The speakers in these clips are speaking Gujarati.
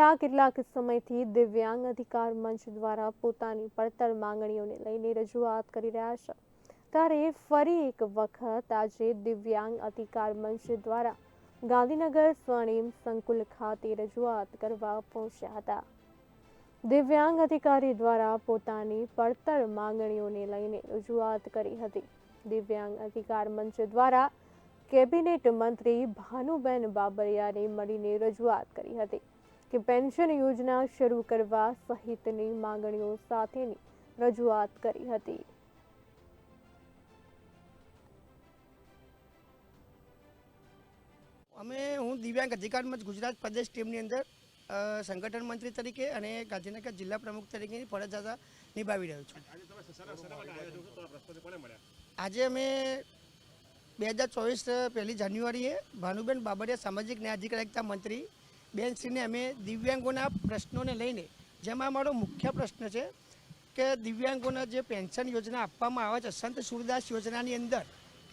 છેલ્લા કેટલાક સમયથી દિવ્યાંગ અધિકાર મંચ દ્વારા પોતાની પડતર માંગણીઓને લઈને રજૂઆત કરી રહ્યા છે. ત્યારે ફરી એક વખત આજે દિવ્યાંગ અધિકાર મંચ દ્વારા ગાંધીનગર સ્વર્ણિમ સંકુલ ખાતે રજૂઆત કરવા પહોંચ્યા હતા. દિવ્યાંગ અધિકારી દ્વારા પોતાની પડતર માંગણીઓને લઈને રજૂઆત કરી હતી. દિવ્યાંગ અધિકાર મંચ દ્વારા કેબિનેટ મંત્રી ભાનુબેન બાબરિયાને મળીને રજૂઆત કરી હતી. કે પેન્શન યોજના શરૂ કરવા સહિતની માંગણીઓ સાથેની રજૂઆત કરી હતી. અમે, હું દિવ્યાંગ અધિકાર મંચ ગુજરાત પ્રદેશ ટીમની અંદર સંગઠન મંત્રી તરીકે અને ગાંધીનગર જિલ્લા પ્રમુખ તરીકેની ફરજ નિભાવી રહ્યો છું. આજે અમે બે હજાર ચોવીસ પહેલી જાન્યુઆરીએ ભાનુબેન બાબરિયા સામાજિક ન્યાય અધિકારિકતા મંત્રી બેનશ્રીને અમે દિવ્યાંગોના પ્રશ્નોને લઈને, જેમાં અમારો મુખ્ય પ્રશ્ન છે કે દિવ્યાંગોને જે પેન્શન યોજના આપવામાં આવે છે, સંત સુરદાસ યોજનાની અંદર,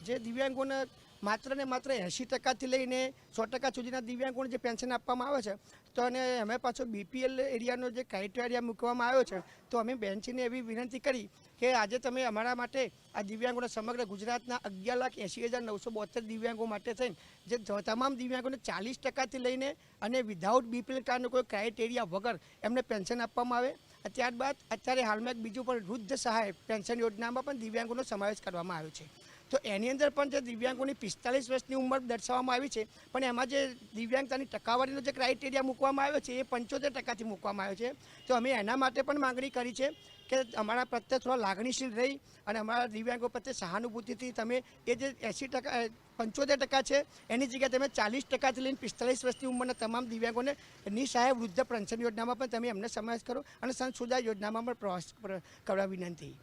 જે દિવ્યાંગોને માત્ર ને માત્ર એંશી ટકાથી લઈને સો ટકા સુધીના દિવ્યાંગોને જે પેન્શન આપવામાં આવે છે, તો અને અમે પાછો બીપીએલ એરિયાનો જે ક્રાઇટેરિયા મૂકવામાં આવ્યો છે, તો અમે બેન્ચીને એવી વિનંતી કરી કે આજે તમે અમારા માટે આ દિવ્યાંગોના સમગ્ર ગુજરાતના અગિયાર લાખ એંશી હજાર નવસો બોતેર દિવ્યાંગો માટે થઈને, જે તમામ દિવ્યાંગોને ચાલીસ ટકાથી લઈને અને વિધાઉટ બીપીએલ કાર્ડનો કોઈ ક્રાઇટેરિયા વગર એમને પેન્શન આપવામાં આવે. ત્યારબાદ અત્યારે હાલમાં એક બીજું પણ વૃદ્ધ સહાય પેન્શન યોજનામાં પણ દિવ્યાંગોનો સમાવેશ કરવામાં આવ્યો છે. તો એની અંદર પણ જે દિવ્યાંગોની પિસ્તાલીસ વર્ષની ઉંમર દર્શાવવામાં આવી છે, પણ એમાં જે દિવ્યાંગતાની ટકાવારીનો જે ક્રાઇટેરિયા મૂકવામાં આવ્યો છે, એ પંચોતેર ટકાથી મૂકવામાં આવ્યો છે. તો અમે એના માટે પણ માંગણી કરી છે કે અમારા પ્રત્યે થોડા લાગણીશીલ રહી અને અમારા દિવ્યાંગો પ્રત્યે સહાનુભૂતિથી તમે એ જે એંસી ટકા પંચોતેર ટકા છે, એની જગ્યાએ તમે ચાલીસ ટકાથી લઈને પિસ્તાલીસ વર્ષની ઉંમરના તમામ દિવ્યાંગોને નિસહાય વૃદ્ધ પેન્શન યોજનામાં પણ તમે એમને સમાવેશ કરો અને સંત સુધા યોજનામાં પણ પ્રવાસ કરવા વિનંતી.